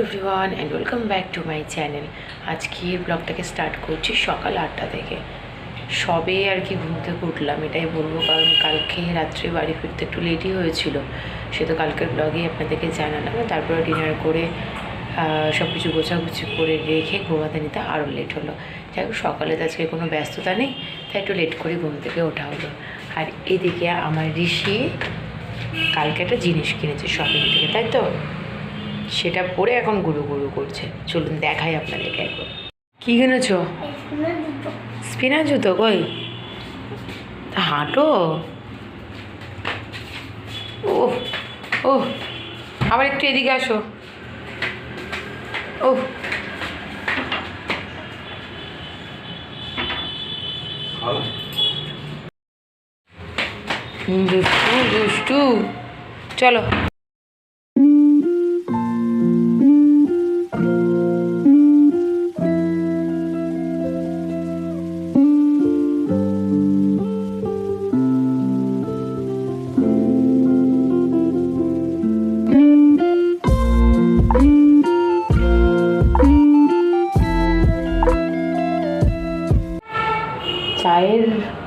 Everyone and welcome back to my channel আজকের ব্লগটাকে start করছি সকাল আটটা থেকে। সবে আর কি ঘুম থেকে উঠলাম, এটাই বলব কারণ কালকে রাত্রে বাড়ি ফিরতে একটু লেটই হয়েছিল। সে তো কালকের ব্লগেই আপনাদেরকে জানালাম। তারপরে ডিনার করে সব কিছু গোছাগুছি করে রেখে ঘুমাতে নিতে আরও লেট হলো। যাই হোক, সকালে তো আজকে কোনো ব্যস্ততা নেই, তাই একটু লেট করে ঘুম থেকে ওঠা হলো। আর এদিকে আমার ঋষি কালকে একটা জিনিস কিনেছে শপিং থেকে, তাই তো? সেটা পরে এখন গুরু গুরু করছে। চলুন দেখাই আপনাদেরকে একবার। কী কিনেছো? স্পিনার জুতো, কই? হাঁটো। ও ও আবার একটু এদিকে আসো। ও দুষ্টু দুষ্টু। চলো।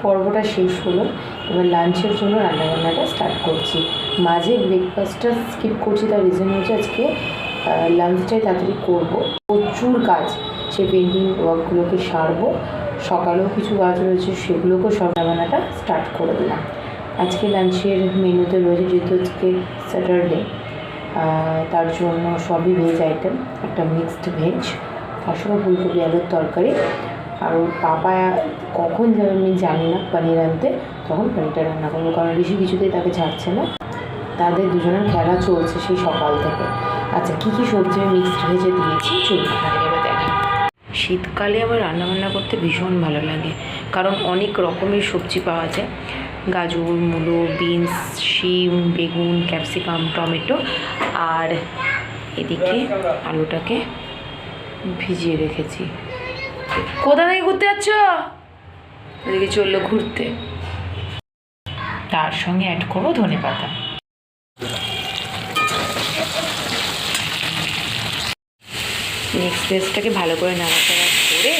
পর্বটা শেষ হলো। এবার লাঞ্চের জন্য রান্নাবান্নাটা স্টার্ট করছি। মাঝে ব্রেকফাস্টটা স্কিপ করছি, তার রিজন হচ্ছে আজকে লাঞ্চটাই তাড়াতাড়ি করব। প্রচুর কাজ সেই পেন্টিং ওয়ার্কগুলোকে সারবো। সকালেও কিছু কাজ রয়েছে, সেগুলোকেও সব রান্নাবান্নাটা স্টার্ট করে দিলাম। আজকে লাঞ্চের মেনুতে রয়েছে যেহেতু আজকে স্যাটারডে তার জন্য সবই ভেজ আইটেম একটা মিক্সড ভেজ সঙ্গে ফুলকপি, আলুর তরকারি। আর ওর পাপা কখন যাবে আমি জানি না পানির আনতে, তখন পানিটা রান্না করব। কারণ ঋষি কিছুতেই তাকে ছাড়ছে না। তাদের দুজনের খেলা চলছে সেই সকাল থেকে। আচ্ছা কী কী সবজি আমি মিক্সড ভেজে দিয়েছি? চলুন এবার দেখা। শীতকালে আমার রান্নাবান্না করতে ভীষণ ভালো লাগে। কারণ অনেক রকমের সবজি পাওয়া যায়। গাজর, মূলো, বিনস, শিম, বেগুন, ক্যাপসিকাম, টমেটো আর এদিকে আলুটাকে ভিজিয়ে রেখেছি। কোথা থেকে ঘুরতে যাচ্ছ? এদিকে চলল ঘুরতে। তার সঙ্গে অ্যাড করব ধনে পাতা। এক্সপ্রেসটাকে ভালো করে নাড়াচাড়া করে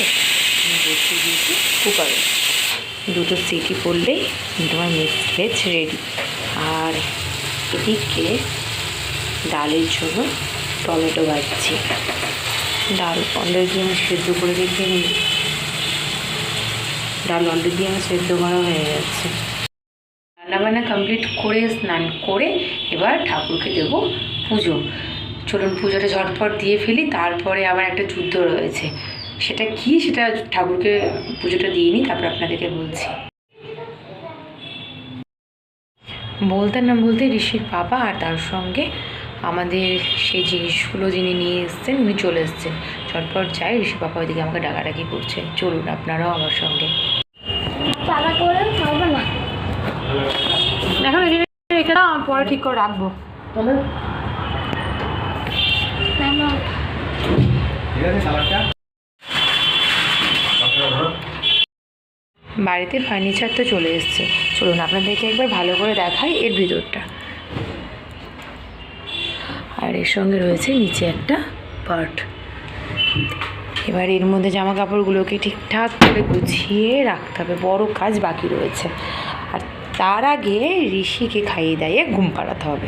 বসিয়ে দিয়েছি কুকারে দুটো সিটি পড়লেই তোমার মিক্স ভেজ রেডি আর এদিকে ডালের জন্য টমেটো ভাজছি। ডাল অলরেডি আমি সেদ্ধ করে রেখে নিই। ডাল অলরেডি আমার সেদ্ধ করা হয়ে যাচ্ছে রান্নাবান্না কমপ্লিট করে, স্নান করে এবার ঠাকুরকে দেবো পুজো। চলুন পুজোটা ঝটপট দিয়ে ফেলি, তারপরে আবার একটা যুদ্ধ রয়েছে। সেটা কি? সেটা ঠাকুরকে পুজোটা দিয়ে নিই, তারপর আপনাদেরকে বলছি। বলতে না বলতে ঋষির বাবা আর তার সঙ্গে আমাদের সেই জিনিসগুলো যিনি নিয়ে এসছেন উনি চলে এসছেন। চটপট যাই ঋষি বাবা ওইদিকে আমাকে ডাকাডাকি করছে। চলুন আপনারাও আমার সঙ্গে। এখন এখানে রেখে দাও আমি পরে ঠিক করে রাখব। বাড়িতে ফার্নিচার তো চলে এসছে। চলুন আপনাদেরকে একবার ভালো করে দেখাই এর ভিতরটা। আর এর সঙ্গে রয়েছে নিচে একটা পার্ট। এবার এর মধ্যে জামা কাপড়গুলোকে ঠিকঠাক করে গুছিয়ে রাখতে হবে, বড়ো কাজ বাকি রয়েছে। আর তার আগে ঋষিকে খাইয়ে দাইয়ে ঘুম পাড়াতে হবে।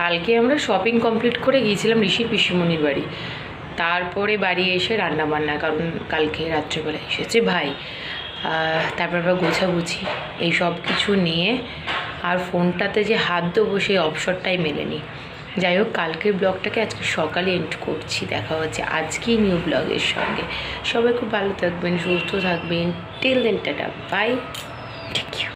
কালকে আমরা শপিং কমপ্লিট করে গিয়েছিলাম ঋষি পিসিমণির বাড়ি। তারপরে বাড়ি এসে রান্না বান্না, কারণ কালকে রাত্রেবেলা এসেছে ভাই। তারপর আবার গোছাগুছি। এই সব কিছু নিয়ে আর ফোনটাতে যে হাত দেবো সেই অবসরটাই মেলেনি। যাই হোক, কালকের ব্লগটাকে আজকে সকালে এন্ড করছি। দেখা হচ্ছে আজকেই নিউ ব্লগের সঙ্গে। সবাই খুব ভালো থাকবেন, সুস্থ থাকবেন। Till then tata. Bye thank you